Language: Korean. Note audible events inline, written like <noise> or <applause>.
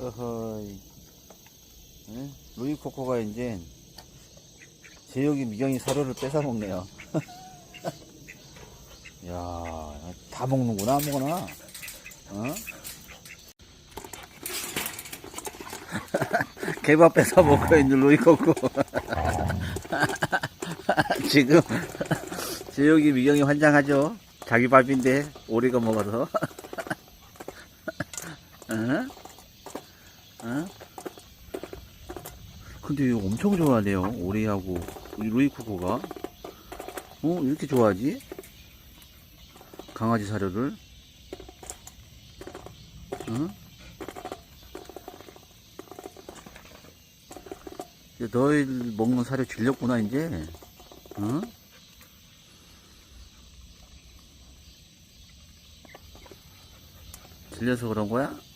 어허이. 응? 루이코코가 이제 제육이 미경이 사료를 뺏어 먹네요. <laughs> 야, 다 먹는구나, 아무거나. 어? <laughs> 개밥 뺏어 먹고 있는 루이코코. <laughs> 지금 제육이 미경이 환장하죠. 자기 밥인데 오리가 먹어서. 응? 응? 근데 이거 엄청 좋아하네요. 오리하고 이 루이코코가. 어? 이렇게 좋아하지? 강아지 사료를. 응? 이제 너희 먹는 사료 질렸구나, 이제. 응? 질려서 그런 거야?